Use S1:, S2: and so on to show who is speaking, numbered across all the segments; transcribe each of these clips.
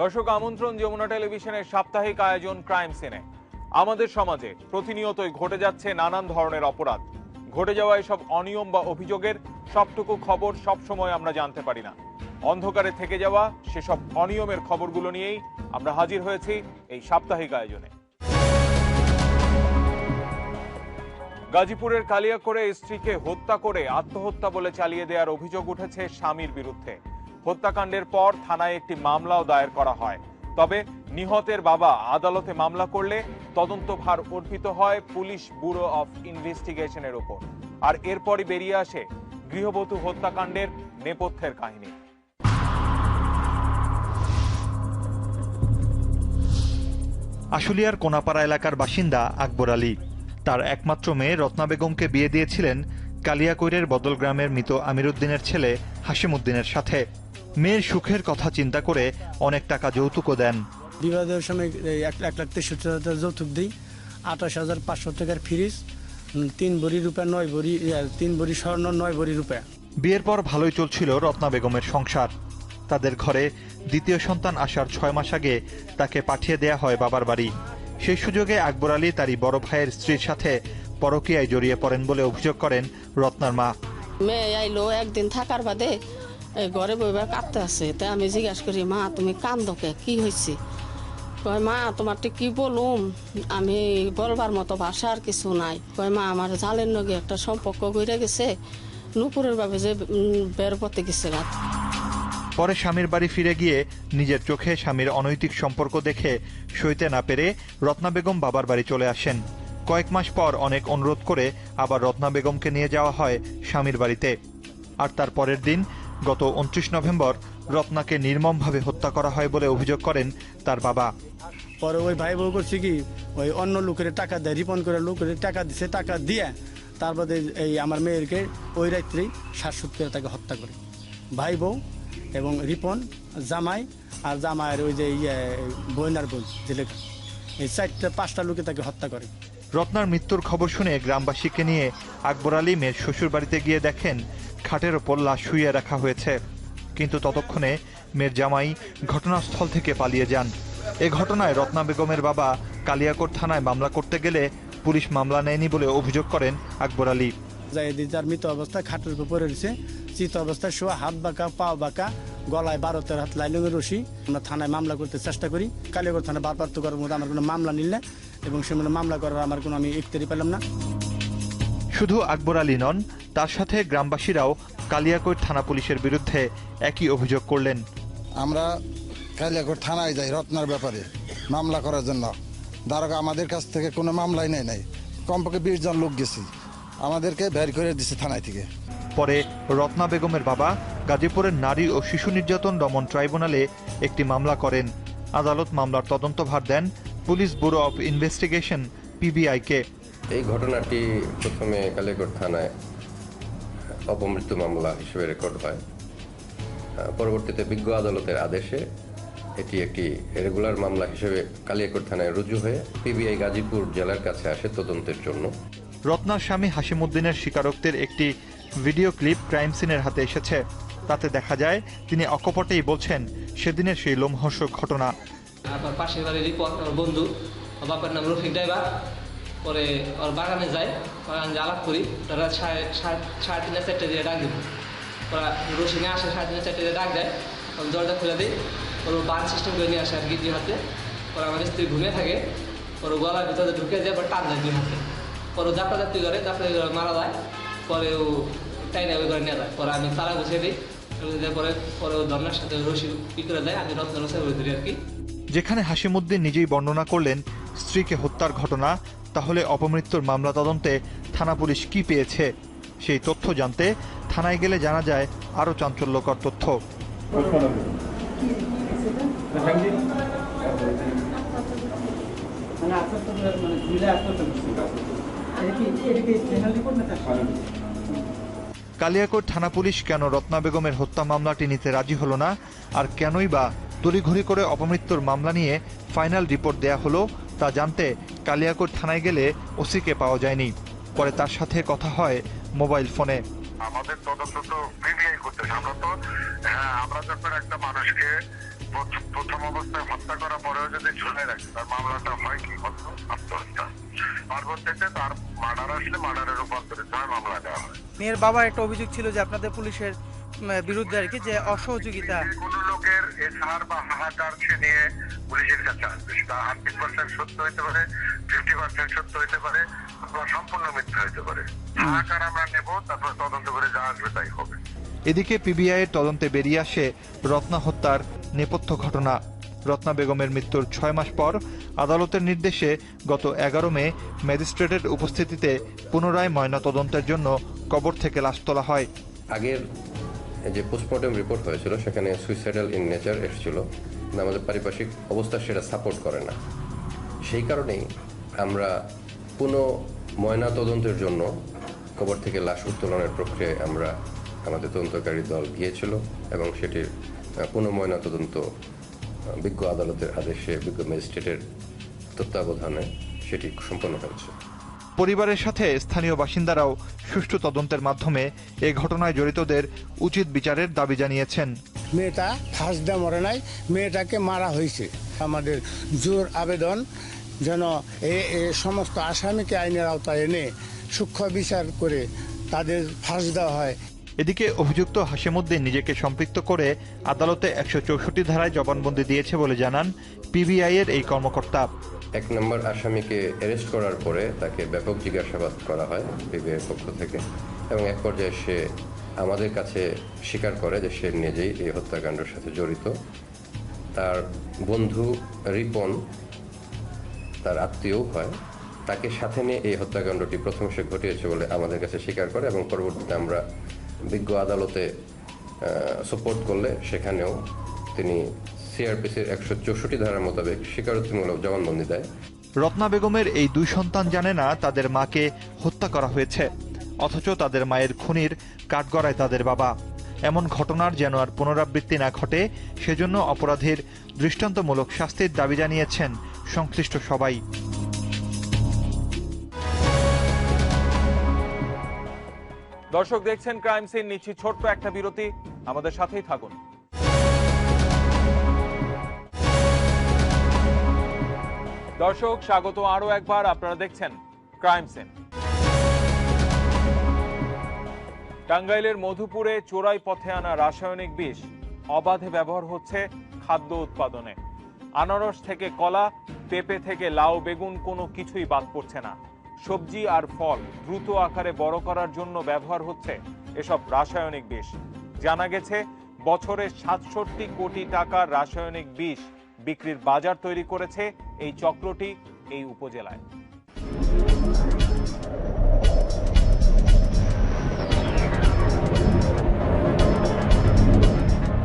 S1: দর্শক, আমন্ত্রণ যমুনা টেলিভিশনের সাপ্তাহিক আয়োজন ক্রাইম সিনে। আমাদের সমাজে প্রতিনিয়তই ঘটে যাচ্ছে নানান ধরনের অপরাধ। ঘটে যাওয়া এসব অনিয়ম বা অভিযোগের সবটুকু খবর সব সময় আমরা জানতে পারি না। অন্ধকারে থেকে যাওয়া সেসব অনিয়মের খবরগুলো নিয়েই আমরা হাজির হয়েছি এই সাপ্তাহিক আয়োজনে। গাজীপুরের কালিয়াকোড়ে স্ত্রীকে হত্যা করে আত্মহত্যা বলে চালিয়ে দেওয়ার অভিযোগ উঠেছে স্বামীর বিরুদ্ধে। হত্যাকাণ্ডের পর থানায় একটি মামলাও দায়ের করা হয়। তবে নিহতের বাবা আদালতে মামলা করলে তদন্তভার অর্পিত হয় পুলিশ ব্যুরো অফ ইনভেস্টিগেশনের উপর আর এরপরই বেরিয়ে আসে গৃহবধূ হত্যাকাণ্ডের নেপথ্যের কাহিনী।
S2: আশুলিয়ার কোনাপাড়া এলাকার বাসিন্দা আকবর আলী। তার একমাত্র মেয়ে রত্না বেগমকে বিয়ে দিয়েছিলেন কালিয়াকৈরের বদল গ্রামের মৃত আমিরুদ্দিনের ছেলে হাসিমুদ্দিনের সাথে। মেয়ের সুখের কথা চিন্তা করে অনেক টাকা যৌতুকও দেন।
S3: বিবাদের সময় এক এক লাখ তেষট্টি হাজার যৌতুক দিই। আঠাশ হাজার পাঁচশো টাকার ফ্রিজ তিন ভরি রূপা নয় ভরি তিন ভরি স্বর্ণ নয় ভরি রূপা।
S2: বিয়ের পর ভালোই চলছিল রত্না বেগমের সংসার। তাদের ঘরে দ্বিতীয় সন্তান আসার ছয় মাস আগে তাকে পাঠিয়ে দেয়া হয় বাবার বাড়ি। সেই সুযোগে আকবর আলী তারই বড় ভাইয়ের স্ত্রীর সাথে পরকীয়ায় জড়িয়ে পড়েন বলে অভিযোগ করেন রত্নার মা।
S4: মেয়ে আইলো একদিন থাকার বাদে এই ঘরে বইবা কাঁদতে আছে, তাই আমি জিজ্ঞাসা করি, মা, তুমি কান্দকে কি? হয়েছে কয়, মা তোমার তো কি বলুম? আমি বলবার মতো ভাষা আর কিছু নাই। কয়, মা, আমার জালের নগে একটা সম্পর্ক গড়ে গেছে, নুপুরের ভাবে যে বের পথে গেছে রাত।
S2: পরে স্বামীর বাড়ি ফিরে গিয়ে নিজের চোখে স্বামীর অনৈতিক সম্পর্ক দেখে সইতে না পেরে রত্না বেগম বাবার বাড়ি চলে আসেন। কয়েক মাস পর অনেক অনুরোধ করে আবার রত্না বেগমকে নিয়ে যাওয়া হয় স্বামীর বাড়িতে। আর তার পরের দিন গত উনত্রিশ নভেম্বর রত্নাকে নির্মমভাবে হত্যা করা হয় বলে অভিযোগ করেন তার বাবা।
S3: পরে ওই ভাই বউ করছে কি ওই অন্য লোকের টাকা দেয় রিপন করে লোকের টাকা দিছে টাকা দিয়ে তারপরে এই আমার মেয়েরকে ওই রাত্রেই শ্বাসুত করে তাকে হত্যা করে। ভাই বউ এবং রিপন জামাই আর জামাইয়ের ওই যে ইয়ে বইনার বোন জেলেখা এই চারটা পাঁচটা লোকে তাকে হত্যা করে।
S2: রত্নার মৃত্যুর খবর শুনে গ্রামবাসীকে নিয়ে আকবর আলী মেয়ের শ্বশুর বাড়িতে গিয়ে দেখেন খাটের ওপর লাশ শুইয়ে রাখা হয়েছে। কিন্তু ততক্ষণে মেয়ের জামাই ঘটনাস্থল থেকে পালিয়ে যান। এ ঘটনায় রত্না বেগমের বাবা কালিয়াকোট থানায় মামলা করতে গেলে পুলিশ মামলা নেয়নি বলে অভিযোগ করেন আকবর আলী।
S3: যাই দিয়ে তার মৃত অবস্থায় খাটের উপর পড়ে রয়েছে। চিত অবস্থায় শোয়া হাত বাঁকা পাও বাঁকা গলায় বারো তেরো হাত লাইলঙের রশি। আমরা থানায় মামলা করতে চেষ্টা করি। কালিয়াগড় থানায় বারপার্থ করার মধ্যে আমার কোনো মামলা নিলে এবং সে মানে মামলা করার আমার কোনো আমি ইফতারি পেলাম না।
S2: শুধু আকবর আলী নন তার সাথে গ্রামবাসীরাও কালিয়াকৈট থানা পুলিশের বিরুদ্ধে একই অভিযোগ করলেন।
S5: আমরা কালিয়াকোট থানায় যাই রত্নার ব্যাপারে মামলা করার জন্য। দারোগা আমাদের কাছ থেকে কোনো মামলাই নেই নাই। কমপক্ষে বিশ জন লোক গেছি। আমাদেরকে বের করে দিছে থানায় থেকে।
S2: পরে রত্না বেগমের বাবা গাজীপুরের নারী ও শিশু নির্যাতন দমন ট্রাইব্যুনালে একটি মামলা করেন। আদালত মামলার তদন্তভার দেন পুলিশ ব্যুরো অফ ইনভেস্টিগেশন পিবিআইকে।
S6: এই ঘটনাটি প্রথমে কালিয়াকোট থানায় অপমৃত্যু মামলা হিসেবে রেকর্ড হয় পরবর্তীতে বিজ্ঞ আদালতের আদেশে এটি একটি রেগুলার মামলা হিসেবে কালিয়াকোট থানায় রুজু হয়ে পিবিআই গাজীপুর জেলার কাছে আসে তদন্তের জন্য।
S2: রত্নার স্বামী হাসিমুদ্দিনের স্বীকারোক্তির একটি ভিডিও ক্লিপ ক্রাইম সিনের হাতে এসেছে। তাতে দেখা যায় তিনি অকপটেই বলছেন সেদিনের সেই লোমহর্ষক ঘটনা।
S7: তারপর পাশের বাড়ির রিপন আমার বন্ধু নাম রফিক ড্রাইভার। পরে ওর বাগানে যাই বাগান যে আলাপ করি, তারা সাড়ে সাড়ে তিনটা চারটে দিয়ে ডাক দিব। ওরা রসিনে আসে, সাড়ে তিনটা চারটে দিয়ে ডাক দেয় আমি দরজা খুলে দিই, ওর বান সিস্টেম করে নিয়ে আসে আর কি দুই হাতে। ওরা আমার স্ত্রী ঘুমিয়ে থাকে, ওর গলার ভিতরে ঢুকে যায় পর টান দেয় দুই হাতে। পরে জাপড়ি করে জাপড়ি করে মারা যায়, পরে ও টাইনা ওই করে নিয়ে যায়। পরে আমি তারা গুছিয়ে দিই পরে পরে ও ধর্মের সাথে রশি ই করে দেয়, আমি রত্ন রসে ধরি আর কি।
S2: যেখানে হাসিমুদ্দিন নিজেই বর্ণনা করলেন, স্ত্রীকে হত্যার ঘটনা তাহলে অপমৃত্যুর মামলা তদন্তে থানা পুলিশ কি পেয়েছে? সেই তথ্য জানতে থানায় গেলে জানা যায় আরও চাঞ্চল্যকর তথ্য। কালিয়াকোট থানা পুলিশ কেন রত্না বেগমের হত্যা মামলাটি নিতে রাজি হলো না? আর কেনই বা তড়িঘড়ি করে অপমৃত্যুর মামলা নিয়ে ফাইনাল রিপোর্ট দেয়া হলো তা জানতে কালিয়াকোট থানায় গেলে ওসিকে পাওয়া যায়নি। পরে তার সাথে কথা হয় মোবাইল ফোনে।
S8: আমাদের তদন্ত তো পিবিআই করতেছে। আমরা তো হ্যাঁ আমরা যখন একটা মানুষকে প্রথ- প্রথম অবস্থায় হত্যা করার পরেও যদি ঝুলে রাখে তার মামলাটা হয় কি হতো আত্মহত্যা? পরবর্তীতে তার মার্ডার আসলে মার্ডারে রূপান্তরিত হয় মামলা দেওয়া হয়।
S9: মেয়ের বাবার একটা অভিযোগ ছিল যে আপনাদের পুলিশের বিরুদ্ধে আর কি যে অসহযোগিতা।
S8: কোনো লোকের বা হাহাকার সে নিয়ে পুলিশের কাছে আসবে। সেটা হান্ড্রেড পার্সেন্ট সত্য হতে পারে ফিফটি পার্সেন্ট সত্য হতে পারে অথবা সম্পূর্ণ মিথ্যা হতে পারে। হাহাকার আমরা নেব তারপর তদন্ত করে যা আসবে তাই হবে।
S2: এদিকে পিবিআইয়ের তদন্তে বেরিয়ে আসে রত্না হত্যার নেপথ্য ঘটনা। রত্না বেগমের মৃত্যুর ছয় মাস পর আদালতের নির্দেশে গত এগারো মে ম্যাজিস্ট্রেটের উপস্থিতিতে পুনরায় ময়না তদন্তের জন্য কবর থেকে লাশ তোলা হয়।
S6: আগের যে পোস্টমর্টম রিপোর্ট হয়েছিল, সেখানে সুইসাইডাল ইন নেচার এসেছিল। আমাদের পারিপার্শ্বিক অবস্থা সেটা সাপোর্ট করে না। সেই কারণেই আমরা পুনঃ ময়না তদন্তের জন্য কবর থেকে লাশ উত্তোলনের প্রক্রিয়ায় আমরা আমাদের তদন্তকারী দল গিয়েছিল এবং সেটির পুনঃ ময়না তদন্ত বিজ্ঞ আদালতের আদেশে বিজ্ঞ ম্যাজিস্ট্রেটের তত্ত্বাবধানে সেটি সম্পন্ন হয়েছে।
S2: পরিবারের সাথে স্থানীয় বাসিন্দারাও সুষ্ঠু তদন্তের মাধ্যমে এ ঘটনায় জড়িতদের উচিত বিচারের দাবি জানিয়েছেন।
S3: মেয়েটা ফাঁস দিয়ে মরে নাই মেয়েটাকে মারা হয়েছে। আমাদের জোর আবেদন যেন এ সমস্ত আসামিকে আইনের আওতায় এনে সূক্ষ্ম বিচার করে তাদের ফাঁস দেওয়া হয়।
S2: এদিকে অভিযুক্ত হাশেমুদ্দিন নিজেকে সম্পৃক্ত করে আদালতে একশো চৌষট্টি ধারায় জবানবন্দি দিয়েছে বলে জানান পিবিআই এর এই কর্মকর্তা।
S6: এক নম্বর আসামিকে অ্যারেস্ট করার পরে তাকে ব্যাপক জিজ্ঞাসাবাদ করা হয় বিবিআইয়ের পক্ষ থেকে এবং এক পর্যায়ে সে আমাদের কাছে স্বীকার করে যে সে নিজেই এই হত্যাকাণ্ডের সাথে জড়িত। তার বন্ধু রিপন তার আত্মীয় হয়। তাকে সাথে নিয়ে এই হত্যাকাণ্ডটি প্রথম সে ঘটিয়েছে বলে আমাদের কাছে স্বীকার করে এবং পরবর্তীতে আমরা বিজ্ঞ আদালতে সাপোর্ট করলে সেখানেও তিনি সিআরপিসির একশো চৌষট্টি ধারার মোতাবেক স্বীকারোক্তিমূলক জবানবন্দি দেয়।
S2: রত্না বেগমের এই দুই সন্তান জানে না তাদের মাকে হত্যা করা হয়েছে অথচ তাদের মায়ের খুনির কাঠগড়ায় তাদের বাবা। এমন ঘটনার যেন আর পুনরাবৃত্তি না ঘটে সেজন্য অপরাধীর দৃষ্টান্তমূলক শাস্তির দাবি জানিয়েছেন সংশ্লিষ্ট সবাই।
S1: দর্শক দেখছেন ক্রাইম সিন নিচ্ছি ছোট্ট একটা বিরতি। আমাদের সাথেই থাকুন। দর্শক, স্বাগত আরও একবার। আপনারা দেখছেন ক্রাইম সিন টাঙ্গাইলের মধুপুরে চোরাই পথে আনা রাসায়নিক বিষ অবাধে ব্যবহার হচ্ছে খাদ্য উৎপাদনে। আনারস থেকে কলা, পেঁপে থেকে লাউ, বেগুন কোনো কিছুই বাদ পড়ছে না। সবজি আর ফল দ্রুত আকারে বড় করার জন্য ব্যবহার হচ্ছে এসব রাসায়নিক বিষ। জানা গেছে, বছরে সাতষট্টি কোটি টাকার রাসায়নিক বিষ বিক্রির বাজার তৈরি করেছে এই চক্রটি এই উপজেলায়।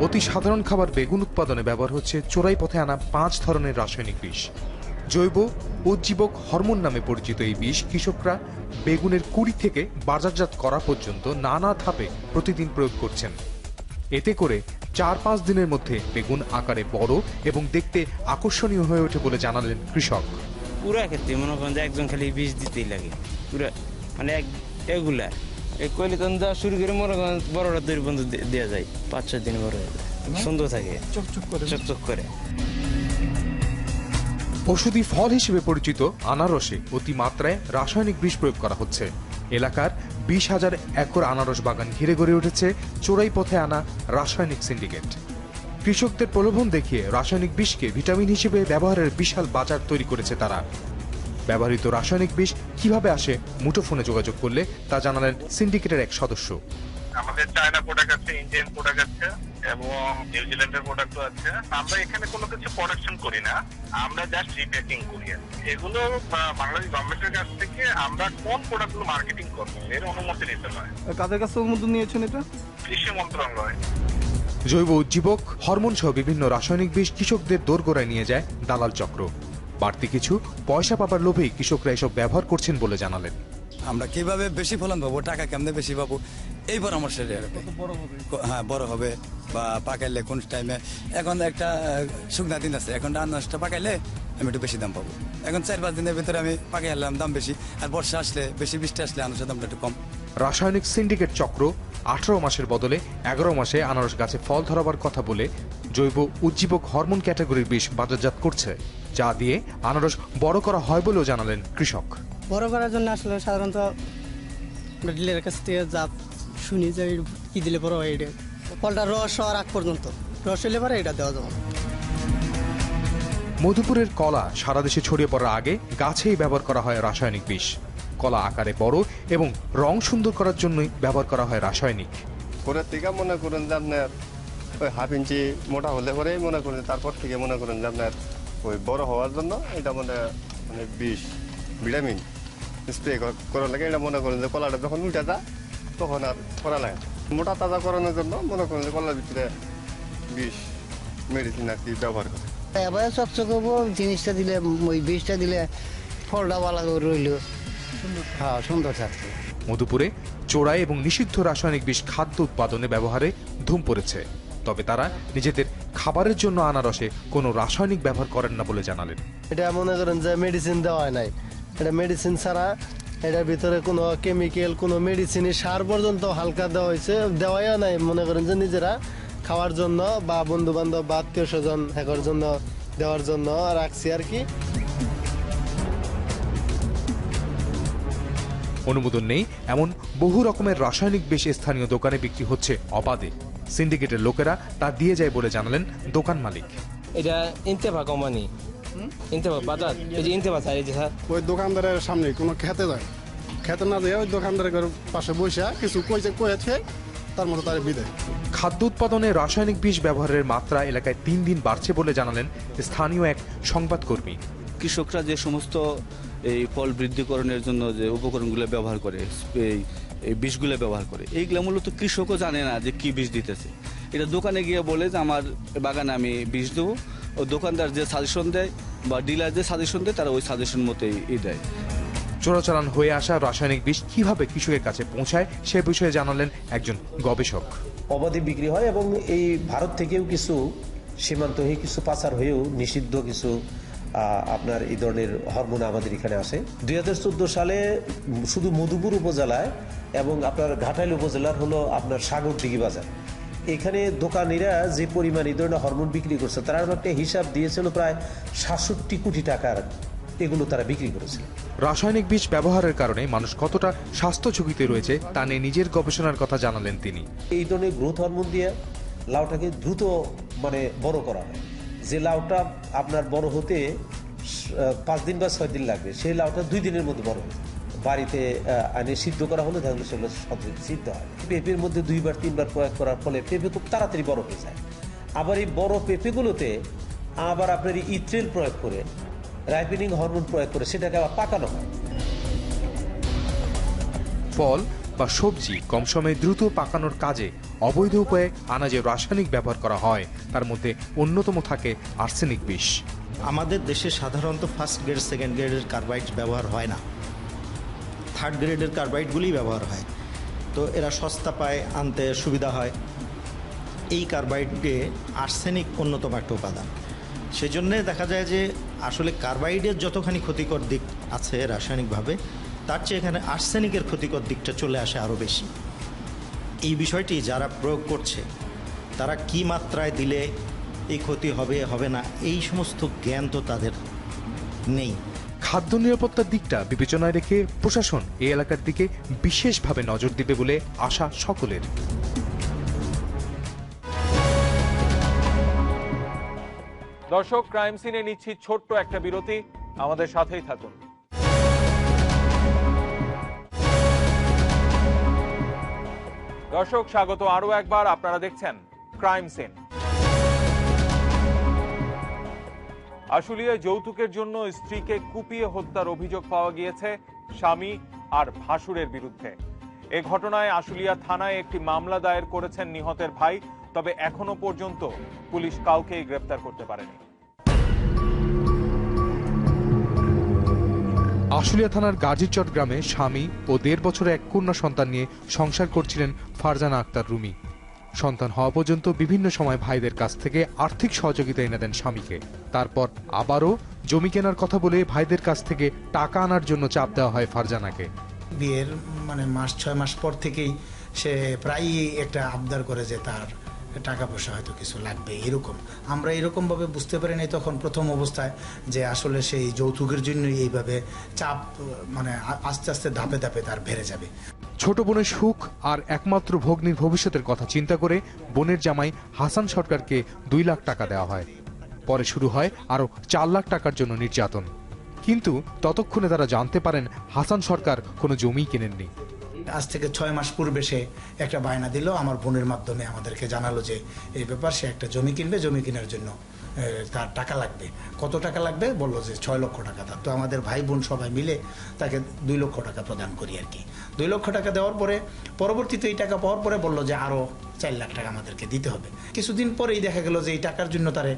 S10: অতি সাধারণ খাবার বেগুন উৎপাদনে ব্যবহার হচ্ছে, চোরাই পথে আনা পাঁচ ধরনের রাসায়নিক বিষ। জৈব উজ্জীবক হরমোন নামে পরিচিত এই বিষ কৃষকরা বেগুনের কুড়ি থেকে বাজারজাত করা পর্যন্ত নানা ধাপে প্রতিদিন প্রয়োগ করছেন। এতে করে চার পাঁচ দিনের মধ্যে বেগুন আকারে বড় এবং দেখতে আকর্ষণীয় হয়ে ওঠে বলে জানালেন কৃষক।
S11: পুরা ক্ষেত্রে মনে করেন যে একজন খালি বীজ দিতেই লাগে। পুরা মানে এক এগুলা এই কইলে তখন দেওয়া শুরু করে মনে করেন বড়টা তৈরি পর্যন্ত দে- দেওয়া যায় পাঁচ ছয় দিন বড় হয়ে যায়। সুন্দর থাকে।
S9: চকচক করে
S11: চকচক করে।
S10: ওষুধি ফল হিসেবে পরিচিত আনারসে অতিমাত্রায় রাসায়নিক বিষ প্রয়োগ করা হচ্ছে। এলাকার বিশ হাজার একর আনারস বাগান ঘিরে গড়ে উঠেছে চোরাই পথে আনা রাসায়নিক সিন্ডিকেট। কৃষকদের প্রলোভন দেখিয়ে রাসায়নিক বিষকে ভিটামিন হিসেবে ব্যবহারের বিশাল বাজার তৈরি করেছে তারা। ব্যবহৃত রাসায়নিক বিষ কীভাবে আসে, মুঠোফোনে যোগাযোগ করলে তা জানালেন সিন্ডিকেটের এক সদস্য।
S8: আমাদের চায়না প্রোডাক্ট আছে ইন্ডিয়ান প্রোডাক্ট আছে এবং নিউজিল্যান্ডের প্রোডাক্টও আছে। আমরা এখানে কোনো কিছু প্রোডাকশন করি না আমরা জাস্ট রিপ্যাকিং করি এগুলো বাংলাদেশ গভর্নমেন্টের কাছ থেকে আমরা কোন প্রোডাক্টগুলো মার্কেটিং করব এর অনুমতি নিতে হয়।
S9: কাদের কাছে অনুমোদন নিয়েছেন এটা?
S8: কৃষি মন্ত্রণালয়।
S10: জৈব উজ্জীবক হরমোন সহ বিভিন্ন রাসায়নিক বিষ কৃষকদের দোরগোড়ায় নিয়ে যায় দালাল চক্র। বাড়তি কিছু পয়সা পাবার লোভেই কৃষকরা এসব ব্যবহার করছেন বলে জানালেন।
S12: আমরা কীভাবে বেশি ফলন পাবো টাকা কেমনে বেশি পাবো? এই পরামর্শ হ্যাঁ বড় হবে বা পাকাইলে কোন টাইমে এখন একটা শুকনা দিন আছে। এখন আনাজটা পাকাইলে আমি একটু বেশি দাম পাবো। এখন চার পাঁচ দিনের ভিতরে আমি পাকাই আনলাম দাম বেশি। আর বর্ষা আসলে বেশি বৃষ্টি আসলে আনাজের দামটা একটু কম।
S10: রাসায়নিক সিন্ডিকেট চক্র আঠারো মাসের বদলে এগারো মাসে আনারস গাছে ফল ধরাবার কথা বলে জৈব উজ্জীবক হরমোন ক্যাটাগরির বিষ বাজারজাত করছে যা দিয়ে আনারস বড় করা হয় বলেও জানালেন কৃষক।
S13: বড় করার জন্য আসলে সাধারণত আমরা ডিলারের কাছ থেকে যা শুনি যে কি দিলে বড় হয় এটা। ফলটা রস হওয়ার আগ পর্যন্ত। রস হলে পরে এটা দেওয়া যাবে।
S10: মধুপুরের কলা সারা দেশে ছড়িয়ে পড়ার আগে গাছেই ব্যবহার করা হয় রাসায়নিক বিষ। কলা আকারে বড় এবং রং সুন্দর করার জন্যই ব্যবহার করা হয় রাসায়নিক।
S14: করে থেকে মনে করেন যে আপনার ওই হাফ ইঞ্চি মোটা হলে পরেই মনে করেন তারপর থেকে মনে করেন যে আপনার ওই বড় হওয়ার জন্য এটা মনে মানে বিষ ভিটামিন স্প্রে করার লাগে। এটা মনে করেন যে কলাটা যখন উঠে যায় তখন আর করা লাগে মোটা তাজা করানোর জন্য মনে করেন যে কলার ভিতরে বিষ মেডিসিন আর কি ব্যবহার করে।
S15: এবার চকচকে জিনিসটা দিলে ওই বীজটা দিলে ফলটা ভালো করে রইল। হ্যাঁ সুন্দর থাকছে
S10: মধুপুরে চোরাই এবং নিষিদ্ধ রাসায়নিক বিষ খাদ্য উৎপাদনে ব্যবহারে ধুম পড়েছে। তবে তারা নিজেদের খাবারের জন্য আনারসে কোনো রাসায়নিক ব্যবহার করেন না বলে জানালেন।
S16: এটা মনে করেন যে মেডিসিন দেওয়া হয় নাই। এটা মেডিসিন ছাড়া এটার ভিতরে কোনো কেমিক্যাল কোনো মেডিসিনের সার পর্যন্ত হালকা দেওয়া হয়েছে। দেওয়াই নাই মনে করেন যে নিজেরা খাওয়ার জন্য বা বন্ধু বান্ধব বা আত্মীয় স্বজন হ্যাকার জন্য দেওয়ার জন্য রাখছি আর কি।
S10: অনুমোদন নেই এমন বহু রকমের রাসায়নিক বিষ স্থানীয় দোকানে বিক্রি হচ্ছে অবাধে। সিন্ডিকেটের লোকেরা তা দিয়ে যায় বলে জানালেন দোকান মালিক।
S11: এটা ইন্তেফা কোম্পানি। ইন্তেফা বাজার এই যে ইন্তেফা স্যার এই যে স্যার।
S3: ওই দোকানদারের সামনে কোনো খেতে যায়। খেতে না যায় ওই দোকানদারের পাশে বসে কিছু কইছে কয়েছে তার মতো তার বিদায়।
S10: খাদ্য উৎপাদনে রাসায়নিক বিষ ব্যবহারের মাত্রা এলাকায় তিন দিন বাড়ছে বলে জানালেন স্থানীয় এক সংবাদকর্মী।
S17: কৃষকরা যে সমস্ত এই ফল বৃদ্ধিকরণের জন্য যে উপকরণগুলো ব্যবহার করে এই এই বিষগুলো ব্যবহার করে এইগুলো মূলত কৃষকও জানে না যে কি বিষ দিতেছে। এটা দোকানে গিয়ে বলে যে আমার বাগানে আমি বিষ দেবো। ও দোকানদার যে সাজেশন দেয় বা ডিলার যে সাজেশন দেয় তারা ওই সাজেশন মতোই ই দেয়।
S10: চোরাচালান হয়ে আসা রাসায়নিক বিষ কীভাবে কৃষকের কাছে পৌঁছায় সে বিষয়ে জানালেন একজন গবেষক।
S18: অবাধে বিক্রি হয় এবং এই ভারত থেকেও কিছু সীমান্ত হয়ে কিছু পাচার হয়েও নিষিদ্ধ কিছু আপনার এই ধরনের হরমোন আমাদের এখানে আসে। দুই হাজার চোদ্দ সালে শুধু মধুপুর উপজেলায় এবং আপনার ঘাটাইল উপজেলার হলো আপনার সাগরদিঘি বাজার। এখানে দোকানিরা যে পরিমাণ এই ধরনের হরমোন বিক্রি করছে তারা একটা হিসাব দিয়েছিল প্রায় সাতষট্টি কোটি টাকার এগুলো তারা বিক্রি করেছিল।
S10: রাসায়নিক বিষ ব্যবহারের কারণে মানুষ কতটা স্বাস্থ্য ঝুঁকিতে রয়েছে তা নিয়ে নিজের গবেষণার কথা জানালেন তিনি।
S18: এই ধরনের গ্রোথ হরমোন দিয়ে লাউটাকে দ্রুত মানে বড় করা হয়। যে লাউটা আপনার বড় হতে পাঁচ দিন বা ছয় দিন লাগবে সেই লাউটা দুই দিনের মধ্যে বড় হয়ে বাড়িতে আনে সিদ্ধ করা হলে তাহলে সেগুলো সিদ্ধ হয়। পেঁপের মধ্যে দুইবার তিনবার প্রয়োগ করার ফলে পেঁপে খুব তাড়াতাড়ি বড় হয়ে যায়। আবার এই বড় পেঁপেগুলোতে আবার আপনার এই ইথ্রেল প্রয়োগ করে রাইপেনিং হরমোন প্রয়োগ করে সেটাকে আবার পাকানো হয়।
S10: ফল বা সবজি কম সময়ে দ্রুত পাকানোর কাজে অবৈধ উপায়ে আনাজে রাসায়নিক ব্যবহার করা হয়। তার মধ্যে অন্যতম থাকে আর্সেনিক বিষ।
S19: আমাদের দেশে সাধারণত ফার্স্ট গ্রেড সেকেন্ড গ্রেডের কার্বাইড ব্যবহার হয় না। থার্ড গ্রেডের কার্বাইডগুলিই ব্যবহার হয়। তো এরা সস্তা পায়, আনতে সুবিধা হয়। এই কার্বাইডে আর্সেনিক অন্যতম একটা উপাদান। সেজন্যে দেখা যায় যে আসলে কার্বাইডের যতখানি ক্ষতিকর দিক আছে রাসায়নিকভাবে, তার চেয়ে এখানে আর্সেনিকের ক্ষতিকর দিকটা চলে আসে আরও বেশি। এই বিষয়টি যারা প্রয়োগ করছে, তারা কি মাত্রায় দিলে এই ক্ষতি হবে হবে না, এই সমস্ত জ্ঞান তো তাদের নেই।
S10: খাদ্য নিরাপত্তার দিকটা বিবেচনায় রেখে প্রশাসন এই এলাকার দিকে বিশেষভাবে নজর দিবে বলে আশা সকলের।
S1: দর্শক, ক্রাইম সিনে নিচ্ছি ছোট্ট একটা বিরতি। আমাদের সাথেই থাকুন। দর্শক, স্বাগত আরও একবার। আপনারা দেখছেন ক্রাইম সিন। আশুলিয়ায় যৌতুকের জন্য স্ত্রীকে কুপিয়ে হত্যার অভিযোগ পাওয়া গিয়েছে স্বামী আর ভাসুরের বিরুদ্ধে। এ ঘটনায় আশুলিয়া থানায় একটি মামলা দায়ের করেছেন নিহতের ভাই, তবে এখনও পর্যন্ত পুলিশ কাউকেই গ্রেপ্তার করতে পারেনি।
S10: আশুলিয়া থানার গাজীচট গ্রামে স্বামী ও দেড় বছরের এক কন্যা সন্তান নিয়ে সংসার করছিলেন ফারজানা আক্তার রুমি। সন্তান হওয়া পর্যন্ত বিভিন্ন সময় ভাইদের কাছ থেকে আর্থিক সহযোগিতা এনে দেন স্বামীকে। তারপর আবারও জমি কেনার কথা বলে ভাইদের কাছ থেকে টাকা আনার জন্য চাপ দেওয়া হয় ফারজানাকে।
S20: বিয়ের মানে মাস, ছয় মাস পর থেকেই সে প্রায়ই একটা আবদার করে যে তার টাকা পয়সা হয়তো কিছু লাগবে, এরকম। আমরা এরকমভাবে বুঝতে পারি নাই তখন প্রথম অবস্থায় যে আসলে সেই যৌতুকের জন্যই এইভাবে চাপ মানে আস্তে আস্তে ধাপে ধাপে তার বেড়ে যাবে।
S10: ছোট বোনের সুখ আর একমাত্র ভগ্নির ভবিষ্যতের কথা চিন্তা করে বোনের জামাই হাসান সরকারকে দুই লাখ টাকা দেওয়া হয়। পরে শুরু হয় আরও চার লাখ টাকার জন্য নির্যাতন। কিন্তু ততক্ষণে তারা জানতে পারেন হাসান সরকার কোনো জমি কেনেননি।
S20: আজ থেকে ছয় মাস পূর্বে সে একটা বায়না দিল, আমার বোনের মাধ্যমে আমাদেরকে জানালো যে এই ব্যাপার, সে একটা জমি কিনবে, জমি কেনার জন্য। তার টাকা লাগবে। কত টাকা লাগবে? বলল যে ছয় লক্ষ টাকা। তার তো আমাদের ভাই বোন সবাই মিলে তাকে দুই লক্ষ টাকা প্রদান করি আর কি। দুই লক্ষ টাকা দেওয়ার পরে, পরবর্তীতে এই টাকা পাওয়ার পরে বলল যে আরও চার লাখ টাকা আমাদেরকে দিতে হবে। কিছুদিন পরেই দেখা গেল যে এই টাকার জন্য তারে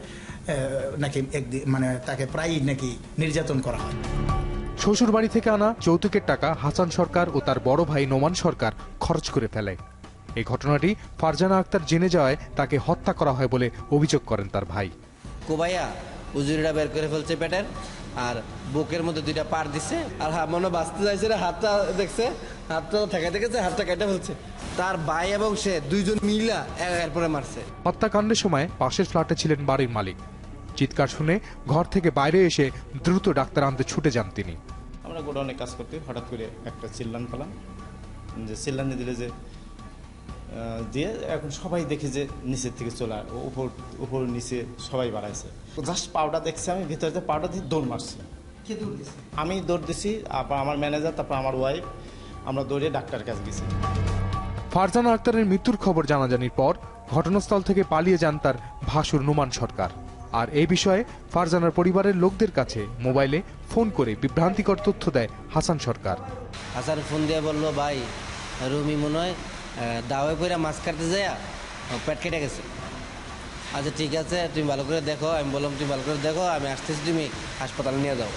S20: নাকি একদিন মানে তাকে প্রায়ই নাকি নির্যাতন করা হয়।
S10: শ্বশুর বাড়ি থেকে আনা যৌতুকের টাকা হাসান সরকার ও তার বড় ভাই নোমান সরকার খরচ করে ফেলে। এই ঘটনাটি ফারজানা আক্তার জেনে যাওয়ায় তাকে হত্যা করা হয় বলে অভিযোগ করেন তার ভাই।
S21: কোবাইয়া উজুরিটা বের করে ফেলছে পেটের আর বুকের মধ্যে দুইটা পার দিছে আর হা- মনে বাঁচতে চাইছে না হাতটা দেখছে হাতটা ঠেকা দেখেছে হাতটা কেটে ফেলছে। তার ভাই এবং সে দুইজন মিলা এক এরপরে মারছে।
S10: হত্যাকাণ্ডের সময় পাশের ফ্ল্যাটে ছিলেন বাড়ির মালিক। চিৎকার শুনে ঘর থেকে বাইরে এসে দ্রুত ডাক্তার আনতে ছুটে যান তিনি।
S22: আমরা গোডাউনে কাজ করতে হঠাৎ করে একটা চিল্লান পেলাম। যে চিল্লানি দিলে যে দিয়ে এখন সবাই দেখে যে নিচের থেকে চলে উপর উপর নিচে সবাই বাড়াইছে। জাস্ট পাউডার দেখছি আমি ভিতরে যে পাউডার দিয়ে দৌড় মারছি। আমি দৌড় দিছি তারপর আমার ম্যানেজার তারপর আমার ওয়াইফ আমরা দৌড়ে ডাক্তার কাছে গেছি।
S10: ফারজানা আক্তারের মৃত্যুর খবর জানাজানির পর ঘটনাস্থল থেকে পালিয়ে যান তার ভাসুর নুমান সরকার। আর এই বিষয়ে ফারজানার পরিবারের লোকদের কাছে মোবাইলে ফোন করে বিভ্রান্তিকর তথ্য দেয় হাসান সরকার।
S21: হাসান ফোন দিয়ে বলল ভাই রুমি মনে হয় দাওয়ায় করে মাছ কাটতে যায় পেট কেটে গেছে। আচ্ছা ঠিক আছে তুমি ভালো করে দেখো আমি বললাম তুমি ভালো করে দেখো আমি আসতেছি তুমি হাসপাতালে নিয়ে যাও।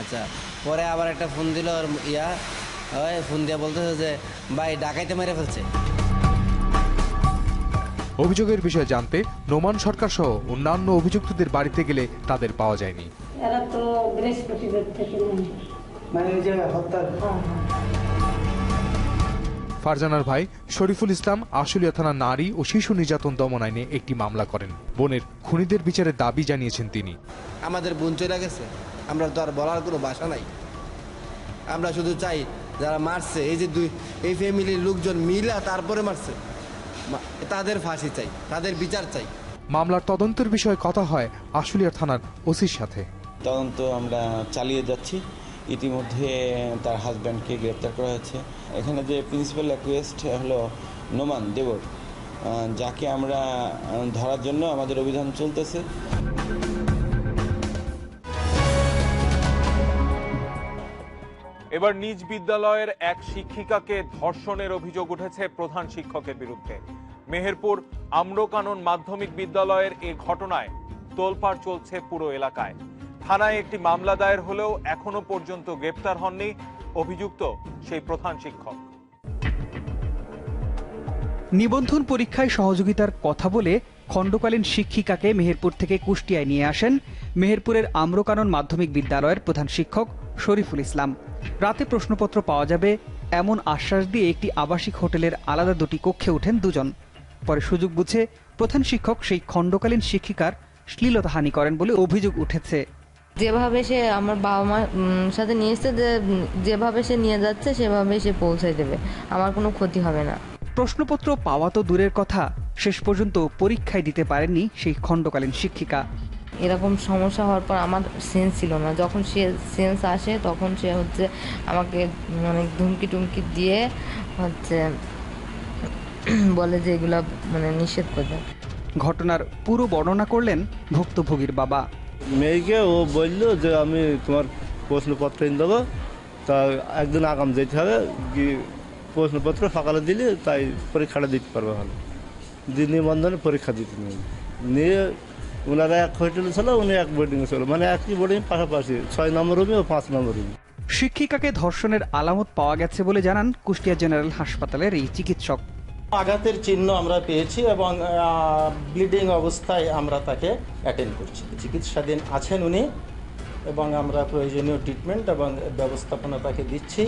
S21: আচ্ছা পরে আবার একটা ফোন দিল ওর ইয়া ওই ফোন দিয়ে বলতেছে যে ভাই ডাকাইতে মেরে ফেলছে।
S10: অভিযোগের বিষয়ে জানতে নোমান সরকার সহ অন্যান্য অভিযুক্তদের বাড়িতে গেলে তাদের পাওয়া যায়নি।
S23: এরা তো বৃহস্পতিবার থেকে
S22: মানে যে হত্যার
S10: ফারজানার ভাই শরীফুল ইসলাম আশুলিয়া থানা নারী ও শিশু নির্যাতন দমন আইনে একটি মামলা করেন। বোনের খুনিদের বিচারের দাবি জানিয়েছেন তিনি।
S21: আমাদের বোন চলে গেছে। আমরা তো আর বলার কোনো ভাষা নাই। আমরা শুধু চাই যারা মারছে এই যে দুই এই ফ্যামিলির লোকজন মিলা তারপরে মারছে। তাদের ফাঁসি চাই তাদের বিচার চাই।
S10: মামলার তদন্তের বিষয়ে কথা হয় আশুলিয়া থানার ওসির সাথে।
S22: তদন্ত আমরা চালিয়ে যাচ্ছি। ইতিমধ্যে তার হাজব্যান্ডকে গ্রেপ্তার করা হয়েছে। এখানে যে প্রিন্সিপাল রিকোয়েস্ট হলো নোমান দেবর যাকে আমরা ধরার জন্য আমাদের অভিযান চলতেছে।
S1: এবার নিজ বিদ্যালয়ের এক শিক্ষিকাকে ধর্ষণের অভিযোগ উঠেছে প্রধান শিক্ষকের বিরুদ্ধে। মেহেরপুর আম্রকানন মাধ্যমিক বিদ্যালয়ের এ ঘটনায় তোলপাড় চলছে পুরো এলাকায়। থানায় একটি মামলা দায়ের হলেও এখনও পর্যন্ত গ্রেপ্তার হননি অভিযুক্ত সেই প্রধান শিক্ষক।
S24: নিবন্ধন পরীক্ষায় সহযোগিতার কথা বলে খণ্ডকালীন শিক্ষিকাকে মেহেরপুর থেকে কুষ্টিয়ায় নিয়ে আসেন মেহেরপুরের আম্রকানন মাধ্যমিক বিদ্যালয়ের প্রধান শিক্ষক শরীফুল ইসলাম। রাতে প্রশ্নপত্র পাওয়া যাবে, এমন আশ্বাস দিয়ে একটি আবাসিক হোটেলের আলাদা দুটি কক্ষে ওঠেন দুজন। পরে সুযোগ বুঝে প্রধান শিক্ষক সেই খণ্ডকালীন শিক্ষিকার শ্লীলতাহানি করেন বলে অভিযোগ উঠেছে।
S25: যেভাবে সে আমার বাবা মার সাথে নিয়ে এসছে যে যেভাবে সে নিয়ে যাচ্ছে সেভাবে সে পৌঁছে দেবে। আমার কোনো ক্ষতি হবে না।
S24: প্রশ্নপত্র পাওয়া তো দূরের কথা শেষ পর্যন্ত পরীক্ষায় দিতে পারেননি সেই খণ্ডকালীন শিক্ষিকা।
S25: এরকম সমস্যা হওয়ার পর আমার সেন্স ছিল না। যখন সে সেন্স আসে তখন সে হচ্ছে আমাকে অনেক ধুমকি টুমকি দিয়ে হচ্ছে বলে যে এগুলা মানে নিষেধ করবে
S24: ঘটনার পুরো বর্ণনা করলেন ভুক্তভোগীর বাবা।
S26: মেয়েকে ও বলল যে আমি তোমার প্রশ্নপত্র এনে দেবো। তা একদিন আগাম যেতে হবে কি প্রশ্নপত্র সকালে দিলে তাই পরীক্ষাটা দিতে পারবে ভালো। দিয়ে নিবন্ধনে পরীক্ষা দিতে নিয়ে নিয়ে ওনারা এক হোটেলে ছিল, উনি এক বোর্ডিংয়ে ছিল। মানে একই বোর্ডিং পাশাপাশি ছয় নম্বর রুমে ও পাঁচ নম্বর রুমে
S24: শিক্ষিকাকে ধর্ষণের আলামত পাওয়া গেছে বলে জানান কুষ্টিয়া জেনারেল হাসপাতালের এই চিকিৎসক।
S27: আঘাতের চিহ্ন আমরা পেয়েছি এবং ব্লিডিং অবস্থায় আমরা তাকে অ্যাটেন্ড করছি। চিকিৎসাধীন আছেন উনি এবং আমরা প্রয়োজনীয় ট্রিটমেন্ট এবং ব্যবস্থাপনা তাকে দিচ্ছি।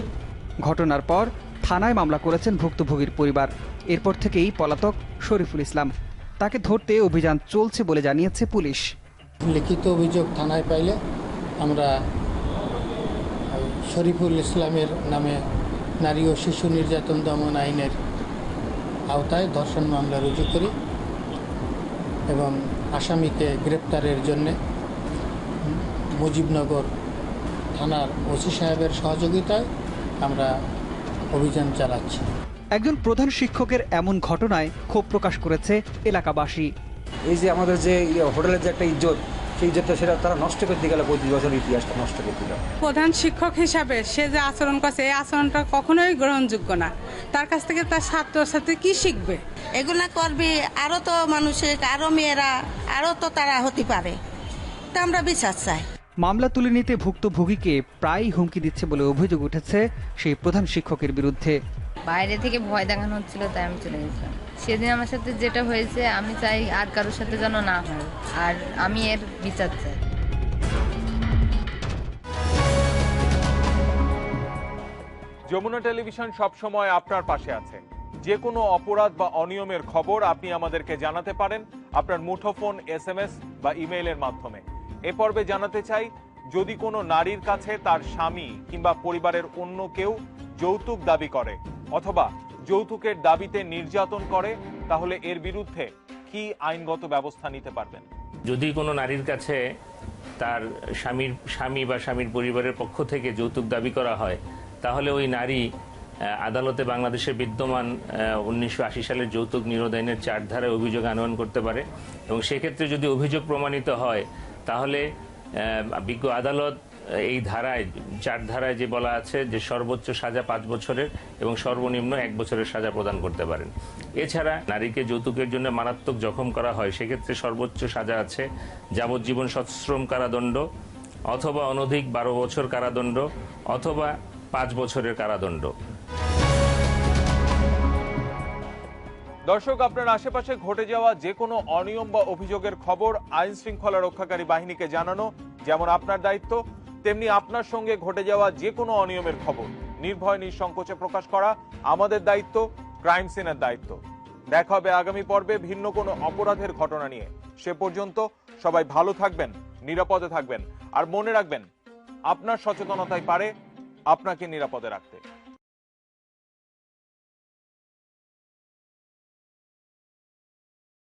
S24: ঘটনার পর থানায় মামলা করেছেন ভুক্তভোগীর পরিবার। এরপর থেকেই পলাতক শরীফুল ইসলাম। তাকে ধরতে অভিযান চলছে বলে জানিয়েছে পুলিশ।
S28: লিখিত অভিযোগ থানায় পাইলে আমরা শরীফুল ইসলামের নামে নারী ও শিশু নির্যাতন দমন আইনের আওতায় ধর্ষণ মামলা রুজু করি এবং আসামিকে গ্রেপ্তারের জন্যে মুজিবনগর থানার ওসি সাহেবের সহযোগিতায় আমরা অভিযান চালাচ্ছি।
S24: একজন প্রধান শিক্ষকের এমন ঘটনায় ক্ষোভ প্রকাশ করেছে এলাকাবাসী।
S29: এই যে আমাদের যে ইয়ে, হোটেলের যে একটা ইজ্জত সেই ইজ্জতটা সেটা তারা নষ্ট করতে গেলে পঁয়ত্রিশ বছরের ইতিহাসটা নষ্ট করতে গেল
S30: প্রধান শিক্ষক হিসাবে সে যে আচরণ করছে এই আচরণটা কখনোই গ্রহণযোগ্য না। তার কাছ থেকে তার ছাত্রছাত্রী কি শিখবে?
S31: এগুলা করবে আরও তো মানুষের আরও মেয়েরা আরও তো তারা হতে পারে। তা আমরা বিশ্বাস চাই।
S24: মামলা তুলে নিতে ভুক্তভোগীকে প্রায়ই হুমকি দিচ্ছে বলে অভিযোগ উঠেছে সেই প্রধান শিক্ষকের বিরুদ্ধে।
S25: বাইরে থেকে ভয় দেখানো হচ্ছিল, তাই আমি চলে গেছিলাম। সেদিন আমার সাথে যেটা হয়েছে, আমি চাই আর কারোর সাথে যেন না হয়, আর আমি এর বিচার চাই।
S1: যমুনা টেলিভিশন সবসময় আপনার পাশে আছে। যে কোনো অপরাধ বা অনিয়মের খবর আপনি আমাদেরকে জানাতে পারেন আপনার মুঠোফোন এস এম এস বা ইমেইলের মাধ্যমে। এ পর্বে জানাতে চাই, যদি কোনো নারীর কাছে তার স্বামী কিংবা পরিবারের অন্য কেউ যৌতুক দাবি করে অথবা যৌতুকের দাবিতে নির্যাতন করে, তাহলে এর বিরুদ্ধে কি আইনগত ব্যবস্থা নিতে পারবেন?
S32: যদি কোনো নারীর কাছে তার স্বামীর, স্বামী বা স্বামীর পরিবারের পক্ষ থেকে যৌতুক দাবি করা হয়, তাহলে ওই নারী আদালতে বাংলাদেশের বিদ্যমান উনিশশো আশি সালের যৌতুক নিরোধ আইনের চার ধারায় অভিযোগ আনয়ন করতে পারে। এবং সেক্ষেত্রে যদি অভিযোগ প্রমাণিত হয়, তাহলে বিজ্ঞ আদালত এই ধারায়, চার ধারায় যে বলা আছে যে সর্বোচ্চ সাজা পাঁচ বছরের এবং সর্বনিম্ন এক বছরের সাজা প্রদান করতে পারেন। এছাড়া নারীকে যৌতুকের জন্য মারাত্মক জখম করা হয়, সেক্ষেত্রে সর্বোচ্চ সাজা আছে যাবজ্জীবন সশ্রম কারাদণ্ড অথবা অনধিক বারো বছর কারাদণ্ড অথবা পাঁচ বছরের কারাদণ্ড।
S1: দর্শক, আপনার আশেপাশে ঘটে যাওয়া যে কোনো অনিয়ম বা অভিযোগের খবর আইন শৃঙ্খলা রক্ষাকারী বাহিনীকে জানানো যেমন আপনার দায়িত্ব তেমনি আপনার সঙ্গে ঘটে যাওয়া যে কোনো অনিয়মের খবর, নির্ভয় নিঃসংকোচে প্রকাশ করা আমাদের দায়িত্ব, ক্রাইম সিনের দায়িত্ব। দেখা হবে আগামী পর্বে ভিন্ন কোনো অপরাধের ঘটনা নিয়ে। সে পর্যন্ত সবাই ভালো থাকবেন, নিরাপদে থাকবেন, আর মনে রাখবেন, আপনার সচেতনতাই পারে আপনাকে নিরাপদে রাখতে।